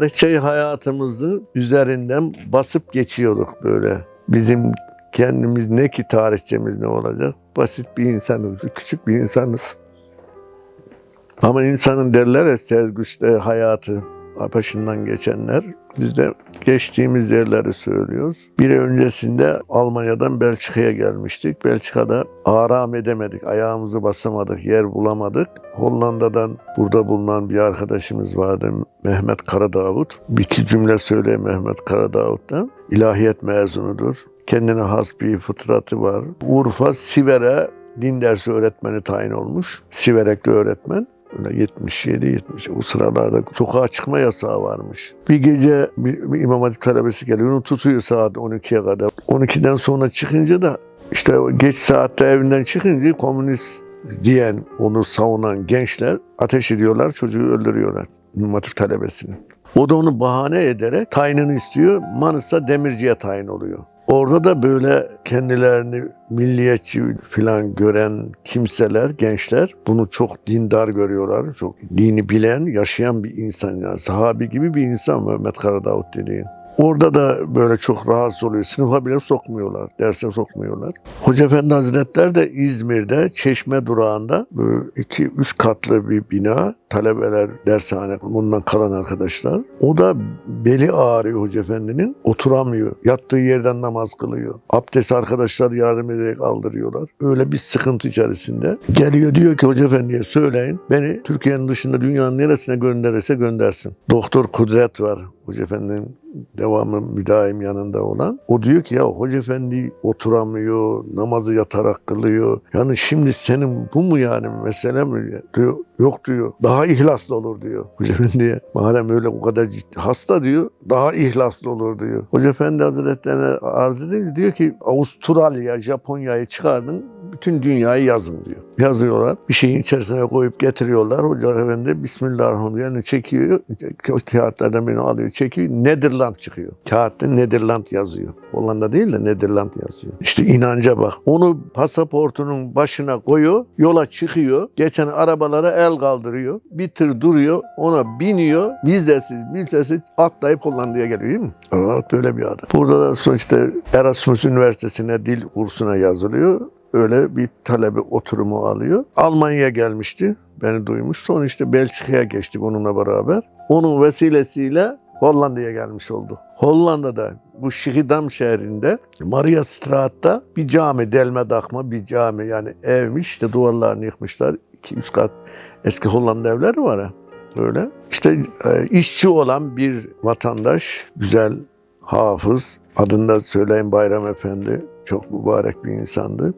Evet, tarihçi hayatımızın üzerinden basıp geçiyorduk böyle. Bizim kendimiz ne ki tarihçemiz ne olacak? Basit bir insanız, küçük bir insanız. Ama insanın derler ya Sergüç'te hayatı başından geçenler. Biz de geçtiğimiz yerleri söylüyoruz. Bir öncesinde Almanya'dan Belçika'ya gelmiştik. Belçika'da aram edemedik, ayağımızı basamadık, yer bulamadık. Hollanda'dan burada bulunan bir arkadaşımız vardı Mehmet Karadağut. Bir iki cümle söyleyeyim Mehmet Karadağut'tan. İlahiyat mezunudur. Kendine has bir fıtratı var. Urfa Siver'e din dersi öğretmeni tayin olmuş. Siverekli öğretmen. Öyle 77 70 o sıralarda sokağa çıkma yasağı varmış. Bir gece bir, bir İmam Hatip talebesi geliyor. Onu tutuyor saat 12'ye kadar. 12'den sonra çıkınca da işte geç saatte evinden çıkınca komünist diyen, onu savunan gençler ateş ediyorlar, çocuğu öldürüyorlar. İmam Hatip talebesini. O da onu bahane ederek tayinini istiyor. Manisa Demirci'ye tayin oluyor. Orada da böyle kendilerini milliyetçi falan gören kimseler, gençler bunu çok dindar görüyorlar. Çok dini bilen, yaşayan bir insan yani. Sahabi gibi bir insan Mehmet Karadağut dediğin. Orada da böyle çok rahatsız oluyor. Sınıfa bile sokmuyorlar, derse sokmuyorlar. Hoca Efendi Hazretleri de İzmir'de Çeşme durağında böyle iki, üç katlı bir bina. Talebeler, dershane, bundan kalan arkadaşlar. O da beli ağrıyor Hoca Efendi'nin. Oturamıyor. Yattığı yerden namaz kılıyor. Abdest arkadaşlar yardım ederek aldırıyorlar. Öyle bir sıkıntı içerisinde. Geliyor diyor ki Hoca Efendi'ye söyleyin. Beni Türkiye'nin dışında dünyanın neresine gönderirse göndersin. Doktor Kudret var. Hoca Efendi'nin devamı müdaim yanında olan. O diyor ki ya Hoca Efendi oturamıyor, namazı yatarak kılıyor. Yani şimdi senin bu mu yani mesele mi? Diyor, yok diyor. Daha ihlaslı olur diyor Hoca Efendi'ye. Madem öyle o kadar ciddi, hasta diyor, daha ihlaslı olur diyor. Hoca Efendi Hazretlerine arz edince diyor ki Avustralya, Japonya'yı çıkardın, bütün dünyayı yazın diyor. Yazıyorlar. Bir şeyin içerisine koyup getiriyorlar. Hoca Efendi Bismillahirrahmanirrahim çekiyor. Kağıtlardan birini alıyor, çekiyor. Nederland çıkıyor. Kağıtta Nederland yazıyor. Hollanda değil de Nederland yazıyor. İşte inanca bak. Onu pasaportunun başına koyuyor. Yola çıkıyor. Geçen arabalara el kaldırıyor. Bir tır duruyor. Ona biniyor. Vizesiz, vizesiz atlayıp Hollanda'ya geliyor değil mi? Evet böyle bir adam. Burada da sonuçta Erasmus Üniversitesi'ne dil kursuna yazılıyor. Öyle bir talebe oturumu alıyor. Almanya'ya gelmişti. Beni duymuş. Sonra işte Belçika'ya geçtik onunla beraber. Onun vesilesiyle Hollanda'ya gelmiş oldu. Hollanda'da bu Şihidam şehrinde Maria Straat'ta bir cami, delme dakma bir cami yani evmiş işte duvarlarını yıkmışlar. İki üst kat eski Hollanda evleri var ya öyle. İşte e, işçi olan bir vatandaş, güzel, hafız, adını da söyleyin Bayram Efendi, çok mübarek bir insandı.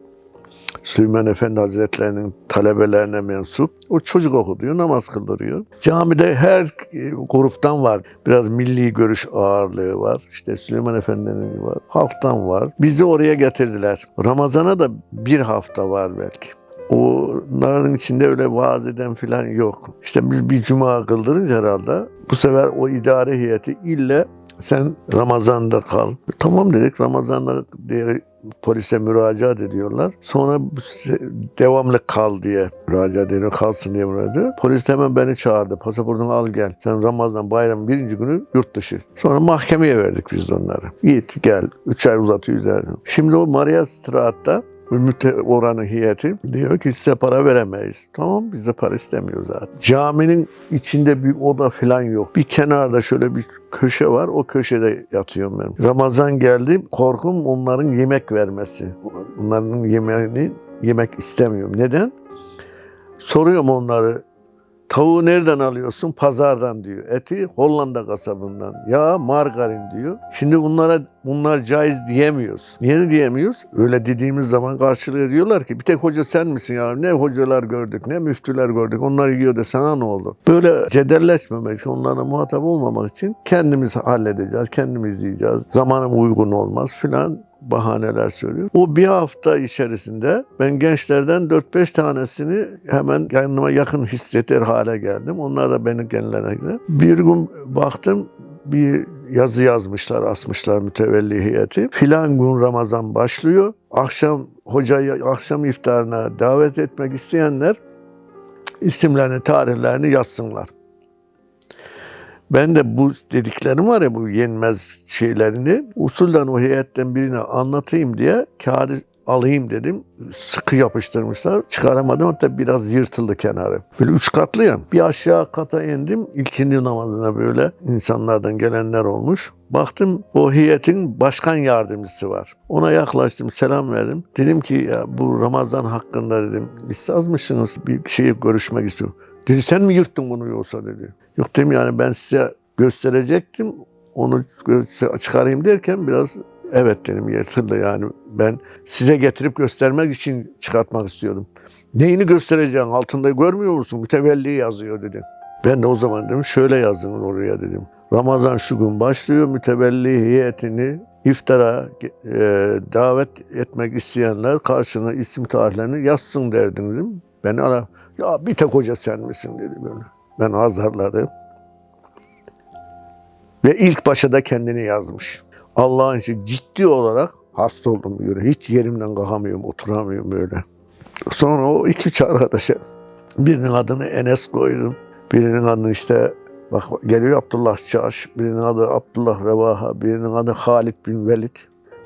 Süleyman Efendi Hazretlerinin talebelerine mensup. O çocuk okutuyor, namaz kıldırıyor. Camide her e, gruptan var. Biraz milli görüş ağırlığı var. İşte Süleyman Efendi'nin var. Halktan var. Bizi oraya getirdiler. Ramazana da bir hafta var belki. Onların içinde öyle vaaz eden falan yok. İşte biz bir cuma kıldırınca herhalde bu sefer o idare heyeti ille sen Ramazan'da kal. Tamam dedik Ramazan'da diye polise müracaat ediyorlar. Sonra devamlı kal diye müracaat ediyor. Kalsın diye müracaat ediyor. Polis hemen beni çağırdı. Pasaportunu al gel. Sen Ramazan bayramın birinci günü yurt dışı. Sonra mahkemeye verdik biz onları. Git gel. Üç ay uzatıyor üzerine. Şimdi o Maria Straat'ta müte oranı heyeti diyor ki size para veremeyiz. Tamam biz de para istemiyoruz zaten. Caminin içinde bir oda falan yok. Bir kenarda şöyle bir köşe var. O köşede yatıyorum ben. Ramazan geldi. Korkum onların yemek vermesi. Onların yemeğini yemek istemiyorum. Neden? Soruyorum onları. Tavuğu nereden alıyorsun? Pazardan diyor. Eti Hollanda kasabından. Ya margarin diyor. Şimdi bunlara bunlar caiz diyemiyoruz. Niye diyemiyoruz? Öyle dediğimiz zaman karşılığı diyorlar ki bir tek hoca sen misin ya? Ne hocalar gördük, ne müftüler gördük. Onlar yiyor da sana ne oldu? Böyle cedelleşmemek için, onlara muhatap olmamak için kendimiz halledeceğiz, kendimiz yiyeceğiz. Zamanım uygun olmaz filan bahaneler söylüyor. O bir hafta içerisinde ben gençlerden 4-5 tanesini hemen yanıma yakın hissetter hale geldim. Onlar da beni kendilerine. Bir gün baktım bir yazı yazmışlar, asmışlar mütevelli heyeti. Filan gün Ramazan başlıyor. Akşam hocayı akşam iftarına davet etmek isteyenler isimlerini, tarihlerini yazsınlar. Ben de bu dediklerim var ya bu yenmez şeylerini usulden o heyetten birine anlatayım diye kağıdı alayım dedim. Sıkı yapıştırmışlar. Çıkaramadım hatta biraz yırtıldı kenarı. Böyle üç katlı ya. Bir aşağı kata indim. İlkindi namazına böyle insanlardan gelenler olmuş. Baktım o heyetin başkan yardımcısı var. Ona yaklaştım, selam verdim. Dedim ki ya bu Ramazan hakkında dedim. Biz yazmışsınız bir şey görüşmek istiyorum. Dedi sen mi yırttın bunu yoksa dedi. Yok dedim yani ben size gösterecektim. Onu çıkarayım derken biraz evet dedim yırtıldı yani. Ben size getirip göstermek için çıkartmak istiyordum. Neyini göstereceksin altında görmüyor musun? Mütevelli yazıyor dedi. Ben de o zaman dedim şöyle yazın oraya dedim. Ramazan şu gün başlıyor. Mütevelli heyetini iftara e, davet etmek isteyenler karşına isim tarihlerini yazsın derdim dedim. Ben ara ya bir tek hoca sen misin dedi böyle. Ben azarladım. Ve ilk başa da kendini yazmış. Allah'ın için ciddi olarak hasta oldum diyor. Hiç yerimden kalkamıyorum, oturamıyorum böyle. Sonra o iki üç arkadaşa birinin adını Enes koydum. Birinin adını işte bak geliyor Abdullah Çarş, birinin adı Abdullah Revaha, birinin adı Halid bin Velid,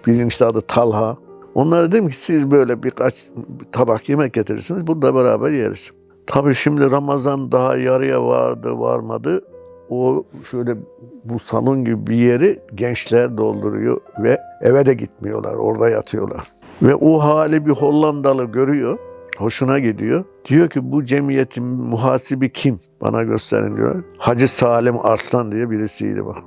birinin işte adı Talha. Onlara dedim ki siz böyle birkaç tabak yemek getirirsiniz, burada beraber yeriz. Tabii şimdi Ramazan daha yarıya vardı, varmadı. O şöyle bu salon gibi bir yeri gençler dolduruyor ve eve de gitmiyorlar, orada yatıyorlar. Ve o hali bir Hollandalı görüyor, hoşuna gidiyor. Diyor ki bu cemiyetin muhasibi kim? Bana gösterin diyor. Hacı Salim Arslan diye birisiydi bak.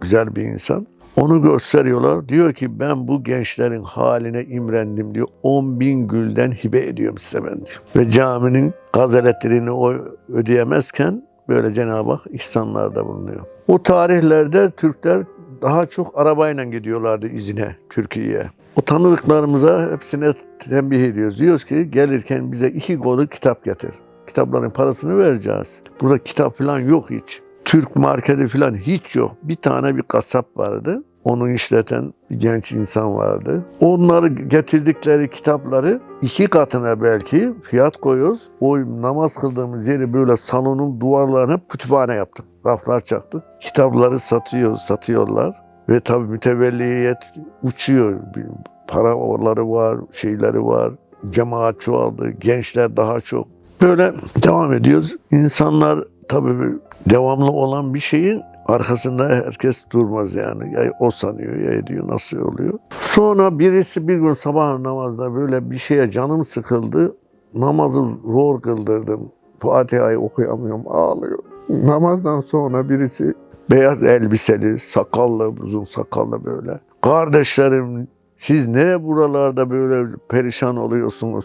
Güzel bir insan. Onu gösteriyorlar. Diyor ki ben bu gençlerin haline imrendim diyor. 10 bin gülden hibe ediyorum size ben diyor. Ve caminin gazeletlerini o ödeyemezken böyle Cenab-ı Hak ihsanlarda bulunuyor. O tarihlerde Türkler daha çok arabayla gidiyorlardı izine Türkiye'ye. O tanıdıklarımıza hepsine tembih ediyoruz. Diyoruz ki gelirken bize iki kolu kitap getir. Kitapların parasını vereceğiz. Burada kitap falan yok hiç. Türk marketi falan hiç yok. Bir tane bir kasap vardı. Onu işleten bir genç insan vardı. Onları getirdikleri kitapları iki katına belki fiyat koyuyoruz. O namaz kıldığımız yeri böyle salonun duvarlarını hep kütüphane yaptık. Raflar çaktık. Kitapları satıyoruz, satıyorlar. Ve tabii mütevelliyet uçuyor. Bir Paraları var, şeyleri var. Cemaat çoğaldı, gençler daha çok. Böyle devam ediyoruz. İnsanlar tabii devamlı olan bir şeyin arkasında herkes durmaz yani. Ya o sanıyor ya ediyor nasıl oluyor. Sonra birisi bir gün sabah namazda böyle bir şeye canım sıkıldı. Namazı zor kıldırdım. Fatiha'yı okuyamıyorum ağlıyor. Namazdan sonra birisi beyaz elbiseli, sakallı, uzun sakallı böyle. Kardeşlerim siz ne buralarda böyle perişan oluyorsunuz?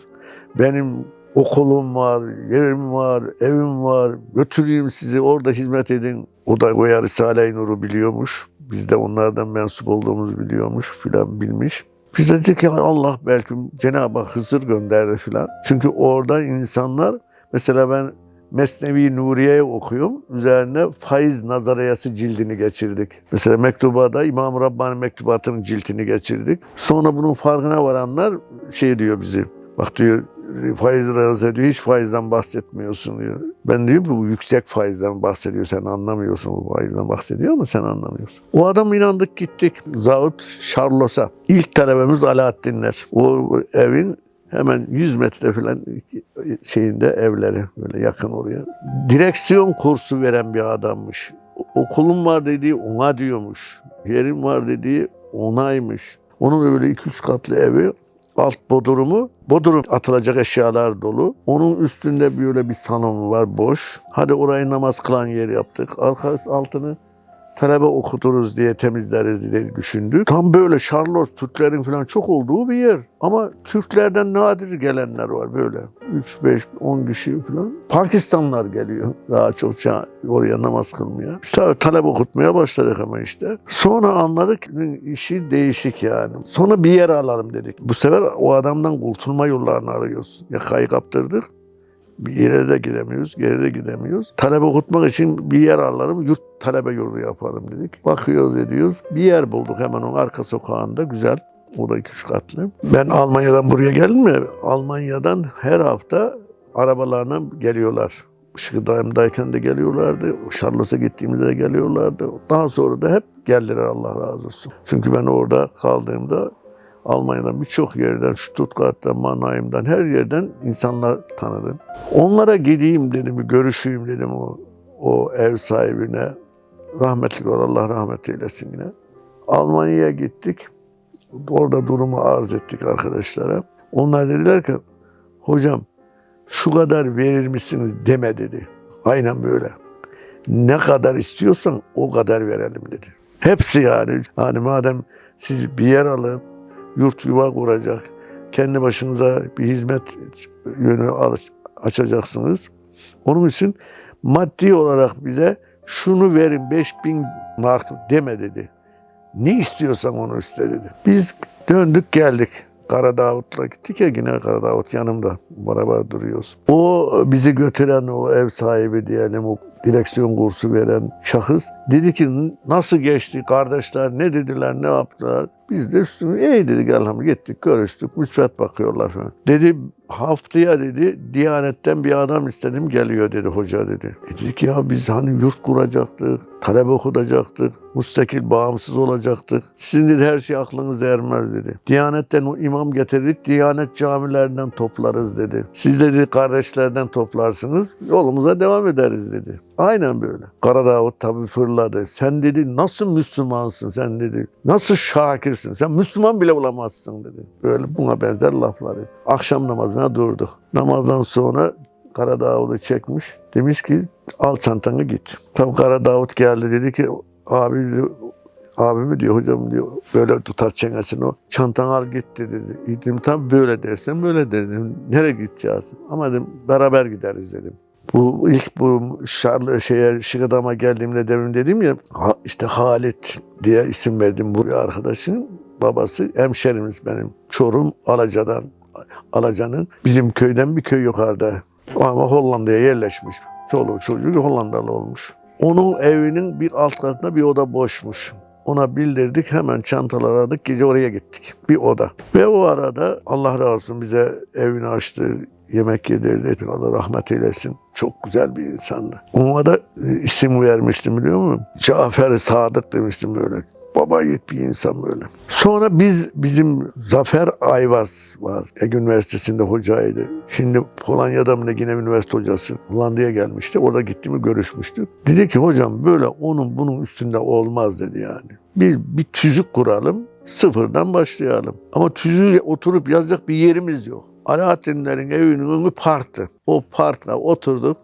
Benim okulum var, yerim var, evim var. Götüreyim sizi orada hizmet edin. O da Goya Risale-i Nur'u biliyormuş. Biz de onlardan mensup olduğumuzu biliyormuş filan bilmiş. Biz de dedik ki Allah belki Cenab-ı Hak Hızır gönderdi filan. Çünkü orada insanlar mesela ben Mesnevi Nuriye'yi okuyorum. Üzerine faiz nazariyası cildini geçirdik. Mesela mektubada İmam Rabbani mektubatının cildini geçirdik. Sonra bunun farkına varanlar şey diyor bizi. Bak diyor faiz razı diyor hiç faizden bahsetmiyorsun diyor. Ben diyorum ki bu yüksek faizden bahsediyor sen anlamıyorsun bu faizden bahsediyor ama sen anlamıyorsun. O adam inandık gittik Zavut Şarlos'a. İlk talebemiz Alaaddinler. O evin hemen 100 metre falan şeyinde evleri böyle yakın oraya. Direksiyon kursu veren bir adammış. Okulum var dediği ona diyormuş. Yerim var dediği onaymış. Onun böyle iki üç katlı evi alt bodurumu. Bodrum atılacak eşyalar dolu. Onun üstünde böyle bir salon var boş. Hadi orayı namaz kılan yer yaptık. Arka altını talebe okuturuz diye temizleriz diye düşündük. Tam böyle Charlos Türklerin falan çok olduğu bir yer. Ama Türklerden nadir gelenler var böyle. 3, 5, 10 kişi falan. Pakistanlılar geliyor daha çok oraya namaz kılmaya. Biz tabii talep okutmaya başladık ama işte. Sonra anladık işi değişik yani. Sonra bir yer alalım dedik. Bu sefer o adamdan kurtulma yollarını arıyoruz. Yakayı kaptırdık. Bir yere de gidemiyoruz, geri de gidemiyoruz. Talebe okutmak için bir yer alalım, yurt talebe yurdu yapalım dedik. Bakıyoruz ediyoruz. Bir yer bulduk hemen onun arka sokağında güzel. O da iki üç katlı. Ben Almanya'dan buraya geldim mi? Almanya'dan her hafta arabalarına geliyorlar. Şıkıdayımdayken de geliyorlardı. Şarlos'a gittiğimizde de geliyorlardı. Daha sonra da hep geldiler Allah razı olsun. Çünkü ben orada kaldığımda Almanya'dan birçok yerden, Stuttgart'tan, Mannheim'dan her yerden insanlar tanıdım. Onlara gideyim dedim, bir görüşeyim dedim o, o ev sahibine. Rahmetli ol, Allah rahmet eylesin yine. Almanya'ya gittik. Orada durumu arz ettik arkadaşlara. Onlar dediler ki, hocam şu kadar verir misiniz deme dedi. Aynen böyle. Ne kadar istiyorsan o kadar verelim dedi. Hepsi yani. Hani madem siz bir yer alıp yurt yuva kuracak, kendi başınıza bir hizmet yönü aç- açacaksınız. Onun için maddi olarak bize şunu verin 5000 mark deme dedi. Ne istiyorsan onu iste dedi. Biz döndük geldik. Kara Davut'la gittik ya yine Kara Davut yanımda beraber duruyoruz. O bizi götüren o ev sahibi diyelim o direksiyon kursu veren şahıs dedi ki nasıl geçti kardeşler ne dediler ne yaptılar. Biz de üstüne iyi dedik elhamdülillah gittik görüştük müsbet bakıyorlar falan. Dedi haftaya dedi Diyanet'ten bir adam istedim geliyor dedi hoca dedi. E dedik ya biz hani yurt kuracaktık, talebe okutacaktık, müstakil bağımsız olacaktık. Sizin dedi her şey aklınıza ermez dedi. Diyanet'ten o imam getirdik, Diyanet camilerinden toplarız dedi. Siz dedi kardeşlerden toplarsınız, yolumuza devam ederiz dedi. Aynen böyle. Kara Davut tabii fırladı. Sen dedi nasıl Müslümansın sen dedi. Nasıl şakirsin. Sen Müslüman bile olamazsın dedi. Böyle buna benzer lafları. Akşam namazına durduk. Namazdan sonra Kara Davut'u çekmiş. Demiş ki al çantanı git. Tabii Kara Davut geldi dedi ki abi abimi diyor hocam diyor böyle tutar çenesini o çantanı al git dedi. Dedim tam böyle dersen böyle dedim. Nereye gideceğiz? Ama dedim beraber gideriz dedim. Bu ilk bu Şarlı şeye Şıkadam'a geldiğimde demin dedim ya işte Halit diye isim verdim bu arkadaşın babası hemşerimiz benim. Çorum Alaca'dan Alaca'nın bizim köyden bir köy yukarıda. Ama Hollanda'ya yerleşmiş. Çoluğu çocuğu Hollandalı olmuş. Onun evinin bir alt katında bir oda boşmuş. Ona bildirdik hemen çantalar aradık gece oraya gittik. Bir oda. Ve o arada Allah razı olsun bize evini açtı. Yemek yedirdi. Allah rahmet eylesin. Çok güzel bir insandı. Ona da e, isim vermiştim biliyor musun? Cafer Sadık demiştim böyle. Baba yiğit bir insan böyle. Sonra biz bizim Zafer Ayvaz var. Ege Üniversitesi'nde hocaydı. Şimdi Polonya'da mı ne yine üniversite hocası. Hollanda'ya gelmişti. Orada gitti mi görüşmüştük. Dedi ki hocam böyle onun bunun üstünde olmaz dedi yani. Bir, bir tüzük kuralım. Sıfırdan başlayalım. Ama tüzüğü oturup yazacak bir yerimiz yok. Alaaddinlerin evinin önü parktı. O parkta oturduk.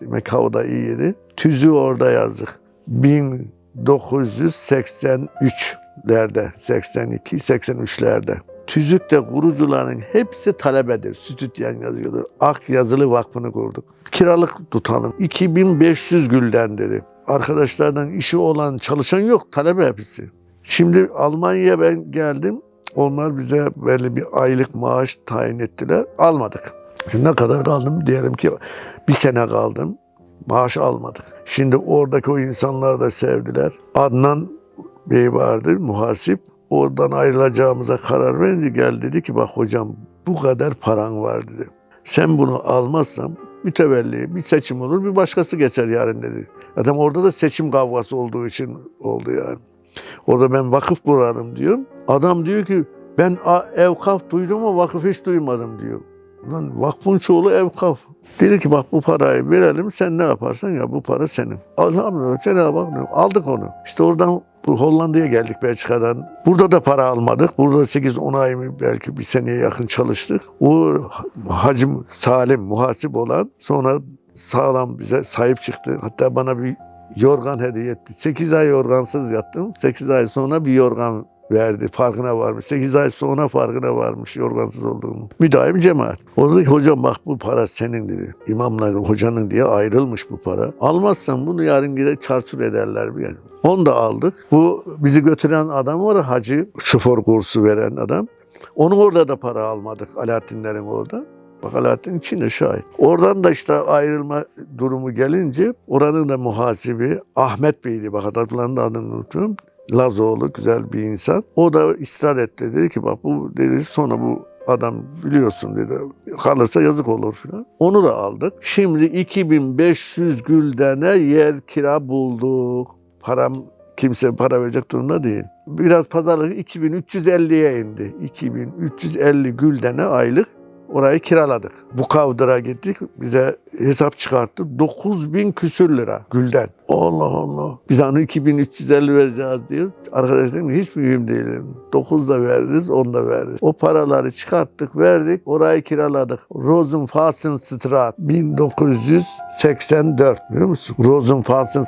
Demek havada iyiydi. Tüzüğü orada yazdık. 1983'lerde, 82, 83'lerde. Tüzükte kurucuların hepsi talebedir. Stüdyen yazıyordu. Ak Yazılı Vakfı'nı kurduk. Kiralık tutalım. 2500 gülden dedi. Arkadaşlardan işi olan, çalışan yok. Talebe hepsi. Şimdi Almanya'ya ben geldim. Onlar bize belli bir aylık maaş tayin ettiler. Almadık. Şimdi ne kadar kaldım? Diyelim ki bir sene kaldım. Maaş almadık. Şimdi oradaki o insanlar da sevdiler. Adnan Bey vardı, muhasip. Oradan ayrılacağımıza karar verince gel dedi ki bak hocam bu kadar paran var dedi. Sen bunu almazsan mütevelli bir seçim olur bir başkası geçer yarın dedi. Zaten orada da seçim kavgası olduğu için oldu yani. Orada ben vakıf kurarım diyorum. Adam diyor ki ben evkaf duydum ama vakıf hiç duymadım diyor. Ulan vakfın çoğulu evkaf. Dedi ki bak bu parayı verelim sen ne yaparsan ya bu para senin. Elhamdülillah Cenab-ı Hak aldık onu. İşte oradan bu Hollanda'ya geldik Belçika'dan. Burada da para almadık. Burada 8-10 ay mı belki bir seneye yakın çalıştık. O hacım Salim muhasip olan sonra sağlam bize sahip çıktı. Hatta bana bir yorgan hediye etti. 8 ay yorgansız yattım. 8 ay sonra bir yorgan verdi. Farkına varmış. 8 ay sonra farkına varmış yorgansız olduğumu. Müdahim cemaat. Orada ki hocam bak bu para senin dedi. İmamla hocanın diye ayrılmış bu para. Almazsan bunu yarın gider çarçur ederler bir yani. Onu da aldık. Bu bizi götüren adam var hacı şoför kursu veren adam. Onun orada da para almadık. Alaaddinlerin orada. Bak Alaaddin içinde şahit. Oradan da işte ayrılma durumu gelince oranın da muhasibi Ahmet Bey'di. Bak adamların da adını unutuyorum. Lazoğlu güzel bir insan. O da ısrar etti. Dedi ki bak bu dedi sonra bu Adam biliyorsun dedi. Kalırsa yazık olur falan. Onu da aldık. Şimdi 2500 güldene yer kira bulduk. Param kimse para verecek durumda değil. Biraz pazarlık 2350'ye indi. 2350 güldene aylık orayı kiraladık. Bu kavdıra gittik. Bize hesap çıkarttı. 9000 küsür lira gülden. Allah Allah. Biz hani 2350 vereceğiz diyor. Arkadaş dedim ki hiç mühim değil. 9 da veririz, 10 da veririz. O paraları çıkarttık, verdik. Orayı kiraladık. Rosenfassen 1984 biliyor musun? Rosenfassen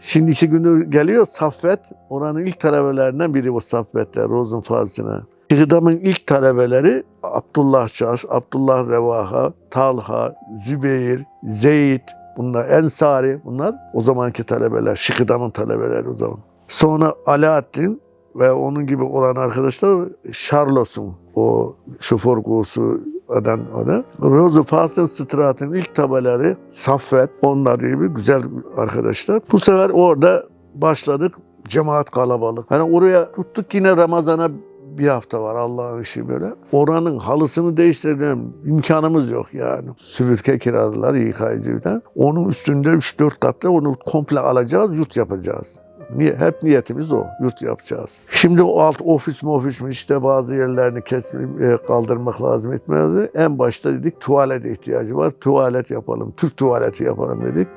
Şimdi iki gündür geliyor Saffet. Oranın ilk talebelerinden biri bu Saffet'ler Rosenfassen'a. İkdamın ilk talebeleri Abdullah Çaş, Abdullah Revaha, Talha, Zübeyir, Zeyd, bunlar Ensari bunlar o zamanki talebeler, Şıkıdam'ın talebeleri o zaman. Sonra Alaaddin ve onun gibi olan arkadaşlar Charlos'un o şoför kursu eden ona. Rosenfassen Strat'ın ilk tabeleri Saffet, onlar gibi güzel arkadaşlar. Bu sefer orada başladık. Cemaat kalabalık. Hani oraya tuttuk yine Ramazan'a bir hafta var Allah'ın işi böyle. Oranın halısını değiştirelim imkanımız yok yani. Süpürge kiraladılar yıkayıcıdan. Onun üstünde 3-4 katlı onu komple alacağız, yurt yapacağız. Niye? Hep niyetimiz o. Yurt yapacağız. Şimdi o alt ofis mi ofis mi işte bazı yerlerini kesmeyip kaldırmak lazım etmedi. En başta dedik tuvalet ihtiyacı var. Tuvalet yapalım. Türk tuvaleti yapalım dedik.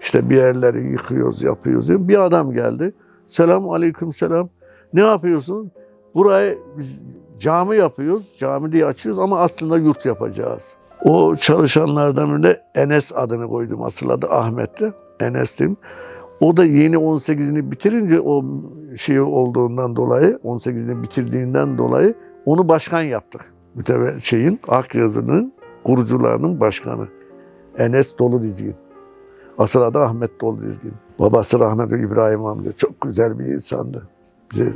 İşte bir yerleri yıkıyoruz, yapıyoruz. Bir adam geldi. Selam aleyküm selam. Ne yapıyorsun? Burayı biz cami yapıyoruz, cami diye açıyoruz ama aslında yurt yapacağız. O çalışanlardan biri Enes adını koydum asıl adı Ahmet'le. Enes'tim. O da yeni 18'ini bitirince o şey olduğundan dolayı, 18'ini bitirdiğinden dolayı onu başkan yaptık. Müteve şeyin, Akyazı'nın kurucularının başkanı. Enes Dolu Dizgin. Asıl adı Ahmet Dolu Dizgin. Babası rahmetli İbrahim amca. Çok güzel bir insandı. Bize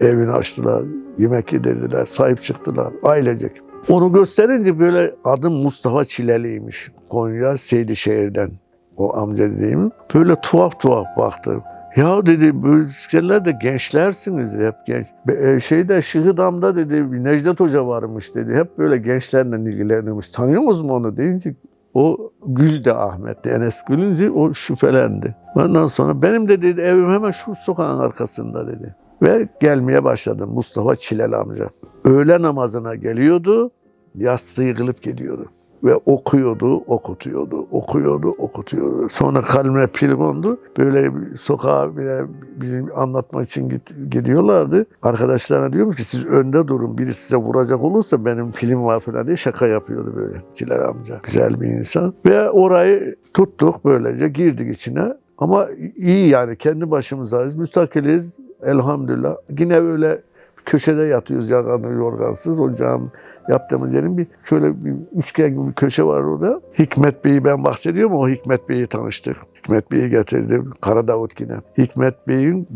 evini açtılar, yemek yedirdiler, sahip çıktılar ailecek. Onu gösterince böyle adım Mustafa Çileli'ymiş. Konya Seydişehir'den o amca dediğim. Böyle tuhaf tuhaf baktı. Ya dedi bu şeyler de gençlersiniz hep genç. E, şeyde Şıhıdam'da dedi Necdet Hoca varmış dedi. Hep böyle gençlerle ilgilenirmiş. Tanıyor musunuz onu deyince o güldü Ahmet. Enes gülünce o şüphelendi. Ondan sonra benim de dedi evim hemen şu sokağın arkasında dedi. Ve gelmeye başladı Mustafa Çilel amca. Öğle namazına geliyordu, yastığı yıkılıp geliyordu. Ve okuyordu, okutuyordu, okuyordu, okutuyordu. Sonra kalbine pil kondu. Böyle sokağa bile bizim anlatmak için git, gidiyorlardı. Arkadaşlarına diyormuş ki siz önde durun. Biri size vuracak olursa benim pilim var falan diye şaka yapıyordu böyle Çilel amca. Güzel bir insan. Ve orayı tuttuk böylece girdik içine. Ama iyi yani kendi başımızdayız, müstakiliz. Elhamdülillah. Yine öyle köşede yatıyoruz yaganlı yorgansız. O cam yaptığımız yerin bir şöyle bir üçgen gibi bir köşe var orada. Hikmet Bey'i ben bahsediyorum o Hikmet Bey'i tanıştık. Hikmet Bey'i getirdim. Kara Davut yine. Hikmet Bey'in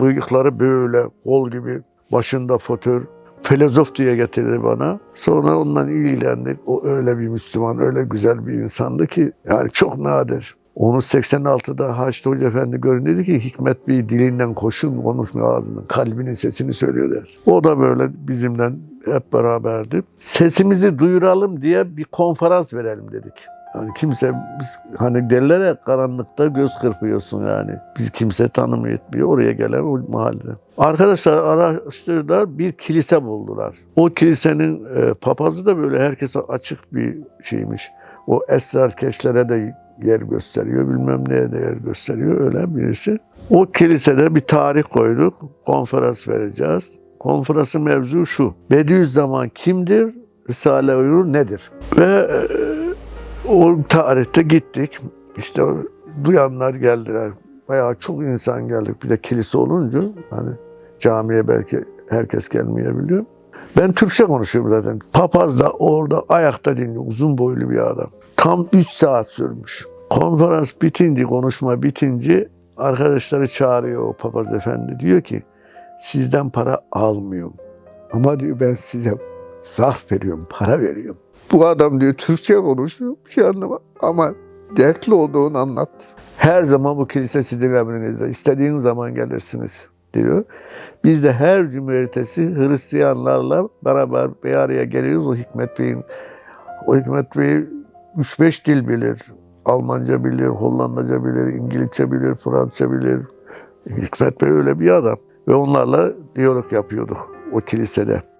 bıyıkları böyle kol gibi başında fotör filozof diye getirdi bana. Sonra ondan ilgilendik. O öyle bir Müslüman, öyle güzel bir insandı ki yani çok nadir. Onu 86'da Haçlı Hoca Efendi görün dedi ki Hikmet Bey dilinden koşun konuşmuyor ağzından. Kalbinin sesini söylüyor der. O da böyle bizimle hep beraberdi. Sesimizi duyuralım diye bir konferans verelim dedik. Yani kimse biz hani derler ya karanlıkta göz kırpıyorsun yani. Biz kimse tanımıyor etmiyor oraya gelen o mahallede. Arkadaşlar araştırdılar bir kilise buldular. O kilisenin e, papazı da böyle herkese açık bir şeymiş. O esrar keşlere de yer gösteriyor, bilmem neye de yer gösteriyor öyle birisi. O kilisede bir tarih koyduk, konferans vereceğiz. Konferansın mevzu şu, Bediüzzaman kimdir, Risale-i Nur nedir? Ve e, o tarihte gittik, işte duyanlar geldiler, bayağı çok insan geldik. Bir de kilise olunca hani camiye belki herkes gelmeyebiliyor. Ben Türkçe konuşuyorum zaten. Papaz da orada ayakta dinliyor. Uzun boylu bir adam. Tam 3 saat sürmüş. Konferans bitince, konuşma bitince arkadaşları çağırıyor o papaz efendi. Diyor ki sizden para almıyorum. Ama diyor ben size zarf veriyorum, para veriyorum. Bu adam diyor Türkçe konuşuyor, bir şey anlamam ama dertli olduğunu anlat. Her zaman bu kilise sizin emrinizde. İstediğiniz zaman gelirsiniz. diyor. Biz de her cumhuriyetesi Hristiyanlarla beraber bir araya geliyoruz. O Hikmet Bey'in o Hikmet Bey 3-5 dil bilir. Almanca bilir, Hollandaca bilir, İngilizce bilir, Fransızca bilir. Hikmet Bey öyle bir adam. Ve onlarla diyalog yapıyorduk o kilisede.